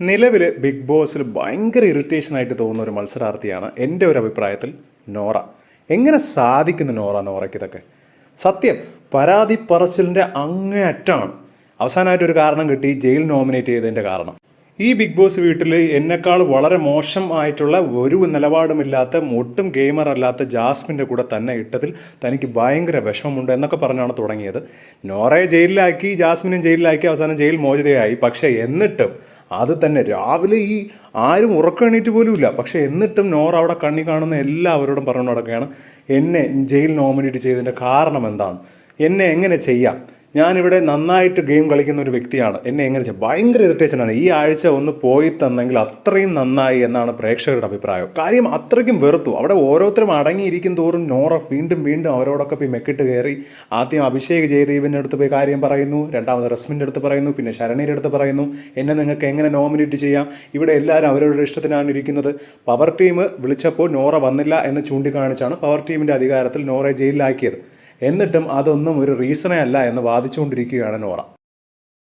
നിലവിൽ ബിഗ് ബോസിൽ ഭയങ്കര ഇറിറ്റേഷൻ ആയിട്ട് തോന്നുന്ന ഒരു മത്സരാർത്ഥിയാണ് എന്റെ ഒരു അഭിപ്രായത്തിൽ നോറ. എങ്ങനെ സാധിക്കുന്നു നോറ നോറയ്ക്ക് ഇതൊക്കെ? സത്യം പരാതി പറച്ചിലിന്റെ അങ്ങേയറ്റാണ് അവസാനമായിട്ട് ഒരു കാരണം കിട്ടി ജയിൽ നോമിനേറ്റ് ചെയ്തതിന്റെ കാരണം. ഈ ബിഗ് ബോസ് വീട്ടിൽ എന്നെക്കാൾ വളരെ മോശം ആയിട്ടുള്ള ഒരു നിലപാടുമില്ലാത്ത ഒട്ടും ഗെയിമർ അല്ലാത്ത ജാസ്മിന്റെ കൂടെ തന്നെ ഇട്ടതിൽ തനിക്ക് ഭയങ്കര വിഷമമുണ്ട് എന്നൊക്കെ പറഞ്ഞാണ് തുടങ്ങിയത്. നോറയെ ജയിലിലാക്കി ജാസ്മിനും ജയിലിലാക്കി അവസാനം ജയിൽ മോചിതയായി. പക്ഷേ എന്നിട്ടും അത് തന്നെ രാവിലെ ഈ ആരും ഉറക്കം പോലും ഇല്ല പക്ഷേ എന്നിട്ടും നോറ അവിടെ കണ്ണി കാണുന്ന എല്ലാവരോടും പറഞ്ഞു നടക്കുകയാണ് എന്നെ ജയിൽ നോമിനേറ്റ് ചെയ്തതിന്റെ കാരണം എന്താണ്? എന്നെ എങ്ങനെ ചെയ്യാം? ഞാനിവിടെ നന്നായിട്ട് ഗെയിം കളിക്കുന്ന ഒരു വ്യക്തിയാണ്. എന്നെ എങ്ങനെ വെച്ചാൽ ഭയങ്കര ഇറിറ്റേഷനാണ് ഈ ആഴ്ച ഒന്ന് പോയി തന്നെങ്കിൽ അത്രയും നന്നായി എന്നാണ് പ്രേക്ഷകരുടെ അഭിപ്രായം. കാര്യം അത്രയ്ക്കും വെറുത്തു. അവിടെ ഓരോരുത്തരും അടങ്ങിയിരിക്കും തോറും നോറ വീണ്ടും വീണ്ടും അവരോടൊക്കെ പോയി മെക്കിട്ട് കയറി. ആദ്യം അഭിഷേക് ജയദേവിന്റെ അടുത്ത് പോയി കാര്യം പറയുന്നു. രണ്ടാമത് റസ്മിന്റെ അടുത്ത് പറയുന്നു. പിന്നെ ശരണിയുടെ അടുത്ത് പറയുന്നു. എന്നെ നിങ്ങൾക്ക് എങ്ങനെ നോമിനേറ്റ് ചെയ്യാം? ഇവിടെ എല്ലാവരും അവരവരുടെ ഇഷ്ടത്തിനാണ് ഇരിക്കുന്നത്. പവർ ടീം വിളിച്ചപ്പോൾ നോറ വന്നില്ല എന്ന് ചൂണ്ടിക്കാണിച്ചാണ് പവർ ടീമിന്റെ അധികാരത്തിൽ നോറയെ ജയിലിലാക്കിയത്. എന്നിട്ടും അതൊന്നും ഒരു റീസണേ അല്ല എന്ന് വാദിച്ചുകൊണ്ടിരിക്കുകയാണ് നോറ.